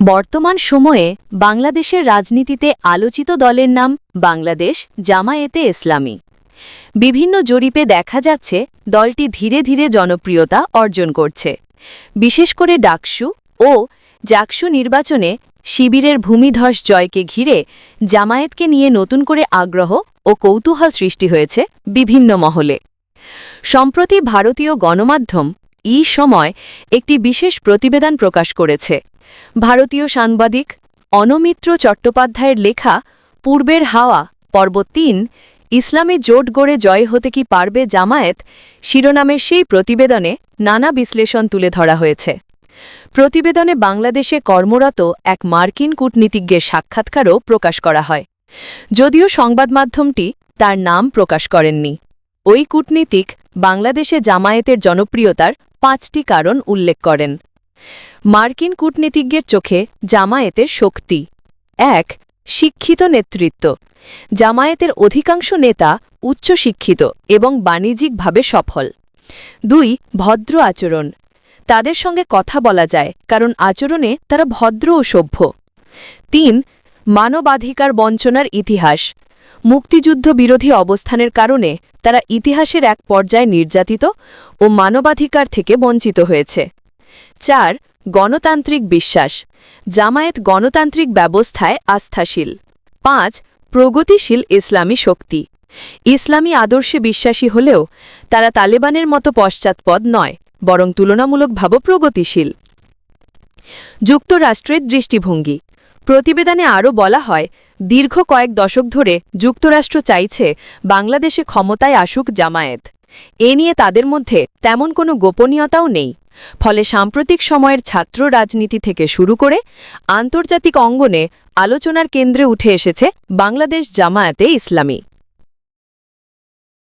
বর্তমান সময়ে বাংলাদেশের রাজনীতিতে আলোচিত দলের নাম বাংলাদেশ, জামায়েতে ইসলামী। বিভিন্ন জরিপে দেখা যাচ্ছে, দলটি ধীরে ধীরে জনপ্রিয়তা অর্জন করছে। বিশেষ করে ডাকসু ও জাকসু নির্বাচনে শিবিরের ভূমিধস জয়কে ঘিরে জামায়েতকে নিয়ে নতুন করে আগ্রহ ও কৌতূহল সৃষ্টি হয়েছে বিভিন্ন মহলে। সম্প্রতি ভারতীয় গণমাধ্যম ই সময় একটি বিশেষ প্রতিবেদন প্রকাশ করেছে। ভারতীয় সাংবাদিক অনমিত্র চট্টোপাধ্যায়ের লেখা পূর্বের হাওয়া, পর্ব তিন, ইসলামে জোট গড়ে জয় হতে কি পারবে জামায়াত? শিরোনামের সেই প্রতিবেদনে নানা বিশ্লেষণ তুলে ধরা হয়েছে। প্রতিবেদনে বাংলাদেশে কর্মরত এক মার্কিন কূটনীতিজ্ঞের সাক্ষাৎকারও প্রকাশ করা হয়। যদিও সংবাদ মাধ্যমটি তার নাম প্রকাশ করেননি। ওই কূটনীতিক বাংলাদেশে জামায়াতের জনপ্রিয়তার পাঁচটি কারণ উল্লেখ করেন। মার্কিন কূটনীতিজ্ঞের চোখে জামায়াতের শক্তি। এক, শিক্ষিত নেতৃত্ব। জামায়াতের অধিকাংশ নেতা উচ্চশিক্ষিত এবং বাণিজ্যিকভাবে সফল। দুই, ভদ্র আচরণ। তাদের সঙ্গে কথা বলা যায়, কারণ আচরণে তারা ভদ্র ও সভ্য। তিন, মানবাধিকার বঞ্চনার ইতিহাস। মুক্তিযুদ্ধ বিরোধী অবস্থানের কারণে তারা ইতিহাসের এক পর্যায়ে নির্যাতিত ও মানবাধিকার থেকে বঞ্চিত হয়েছে। চার, গণতান্ত্রিক বিশ্বাস, জামায়াত গণতান্ত্রিক ব্যবস্থায় আস্থাশীল। পাঁচ, প্রগতিশীল ইসলামী শক্তি। ইসলামী আদর্শে বিশ্বাসী হলেও তারা তালেবানের মতো পশ্চাৎপদ নয়, বরং তুলনামূলকভাবে প্রগতিশীল। যুক্তরাষ্ট্রের দৃষ্টিভঙ্গি। প্রতিবেদনে আরও বলা হয়, দীর্ঘ কয়েক দশক ধরে যুক্তরাষ্ট্র চাইছে বাংলাদেশে ক্ষমতায় আসুক জামায়াত। এ নিয়ে তাদের মধ্যে তেমন কোনো গোপনীয়তাও নেই। ফলে সাম্প্রতিক সময়ের ছাত্র রাজনীতি থেকে শুরু করে আন্তর্জাতিক অঙ্গনে আলোচনার কেন্দ্রে উঠে এসেছে বাংলাদেশ জামায়াতে ইসলামী।